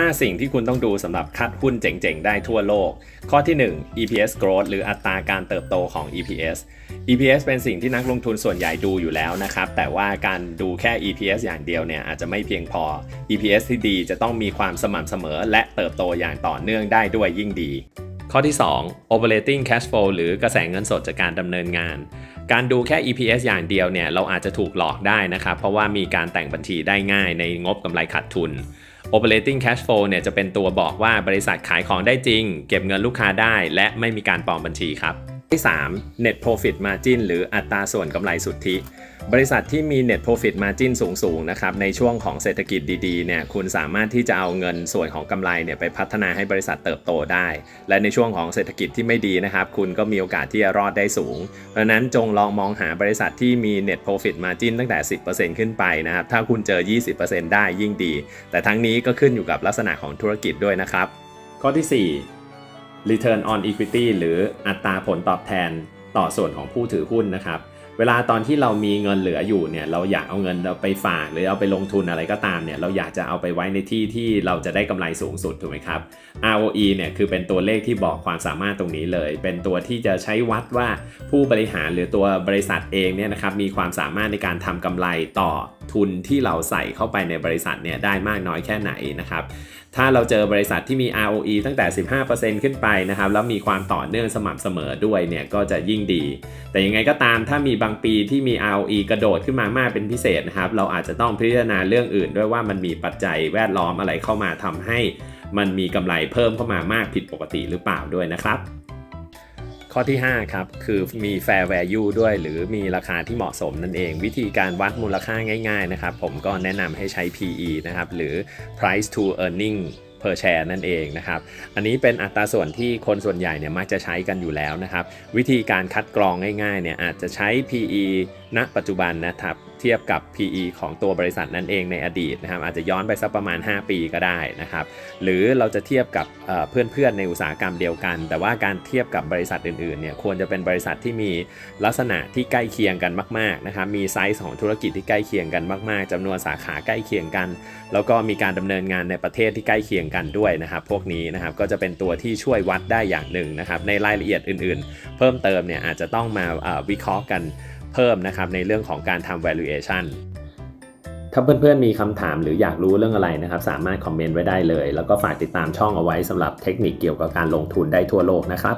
5 สิ่งที่คุณต้องดูสำหรับคัดหุ้นเจ๋งๆ ได้ทั่วโลก ข้อที่ 1 EPS growth หรืออัตราการเติบโตของ EPS EPS เป็นสิ่งที่นักลงทุนส่วนใหญ่ดูอยู่แล้วนะครับ แต่ว่าการดูแค่ EPS อย่างเดียวเนี่ยอาจจะไม่เพียงพอ EPS ที่ดีจะต้องมีความสม่ำเสมอ และเติบโตอย่างต่อเนื่องได้ด้วยยิ่งดี ข้อที่ 2 operating cash flow หรือกระแสเงินสดจากการดำเนินงานการดูแค่ EPS อย่างเดียวเนี่ยเราอาจจะถูกหลอกได้นะครับ เพราะว่ามีการแต่งบัญชีได้ง่ายในงบกำไรขาดทุน operating cash flow เนี่ยจะเป็นตัวบอกว่าบริษัทขายของได้จริง เก็บเงินลูกค้าได้ และไม่มีการปลอมบัญชีครับ ที่ 3 net profit margin หรืออัตราส่วนกำไรสุทธิ บริษัทที่มี net profit margin สูงๆนะครับในช่วงของเศรษฐกิจดีๆเนี่ยคุณสามารถที่จะเอาเงินส่วนของกำไรเนี่ยไปพัฒนาให้บริษัทเติบโตได้ และในช่วงของเศรษฐกิจที่ไม่ดีนะครับ คุณก็มีโอกาสที่จะรอดได้สูง เพราะนั้นจงลองมองหาบริษัทที่มี net profit margin ตั้งแต่ 10%ขึ้นไปนะครับถ้าคุณเจอ 20%ได้ยิ่งดี แต่ทั้งนี้ก็ขึ้นอยู่กับลักษณะของธุรกิจด้วยนะครับ ข้อที่ 4 Return on Equity หรืออัตราผลตอบแทนต่อส่วนของผู้ถือหุ้นนะครับ เวลาตอนที่เรามีเงินเหลืออยู่เนี่ยเราอยากเอาเงินเราไปฝาก หรือเอาไปลงทุนอะไรก็ตามเนี่ยเราอยากจะเอาไปไว้ในที่ที่เราจะได้กำไรสูงสุดถูกไหมครับ ROE เนี่ยคือเป็นตัวเลขที่บอกความสามารถตรงนี้เลย เป็นตัวที่จะใช้วัดว่าผู้บริหารหรือตัวบริษัทเองเนี่ยนะครับมีความสามารถในการทำกำไรต่อ ทุนที่เราใส่เข้าไปในบริษัทเนี่ยได้มากน้อยแค่ไหนนะครับถ้าเราเจอบริษัทที่มี ROE ตั้งแต่ 15%ขึ้นไปนะครับ แล้วมีความต่อเนื่องสม่ำเสมอด้วยเนี่ยก็จะยิ่งดี แต่ยังไงก็ตามถ้ามีบางปีที่มี ROE กระโดดขึ้นมามากเป็นพิเศษนะครับ เราอาจจะต้องพิจารณาเรื่องอื่น ด้วยว่ามันมีปัจจัยแวดล้อมอะไรเข้ามาทำให้ มันมีกำไรเพิ่มเข้ามามากผิดปกติหรือเปล่าด้วยนะครับ ข้อที่ 5 ครับ คือมี fair value ด้วย หรือมีราคาที่เหมาะสมนั่นเอง วิธีการวัดมูลค่าง่ายๆนะครับ ผมก็แนะนำให้ใช้ PE นะครับ หรือ price to earning per share นั่นเองนะครับ อันนี้เป็นอัตราส่วนที่คนส่วนใหญ่เนี่ยมักจะใช้กันอยู่แล้วนะครับ วิธีการคัดกรองง่ายๆเนี่ยอาจจะใช้ PE ณ ปัจจุบันนะครับ เทียบกับ PE ของตัวบริษัทนั่นเองในอดีตนะครับอาจจะย้อนไปสักประมาณ 5 ปีก็ได้นะครับหรือเราจะเทียบกับเพื่อนๆในอุตสาหกรรมเดียวกัน แต่ว่าการเทียบกับบริษัทอื่นๆเนี่ยควรจะเป็นบริษัทที่มีลักษณะที่ใกล้เคียงกันมากๆนะครับมีไซส์ของธุรกิจที่ใกล้เคียงกันมากๆจำนวนสาขาใกล้เคียงกัน แล้วก็มีการดำเนินงานในประเทศที่ใกล้เคียงกันด้วยนะครับพวกนี้นะครับก็จะเป็นตัวที่ช่วยวัดได้อย่างหนึ่งนะครับในรายละเอียดอื่น ๆ เพิ่มเติมเนี่ยอาจจะต้องมาวิเคราะห์กัน เพิ่มนะครับในเรื่องของการทำ valuation ถ้าเพื่อนๆมีคำถามหรืออยากรู้เรื่องอะไรนะครับ สามารถคอมเมนต์ไว้ได้เลย แล้วก็ฝากติดตามช่องเอาไว้สำหรับเทคนิคเกี่ยวกับการลงทุนได้ทั่วโลกนะครับ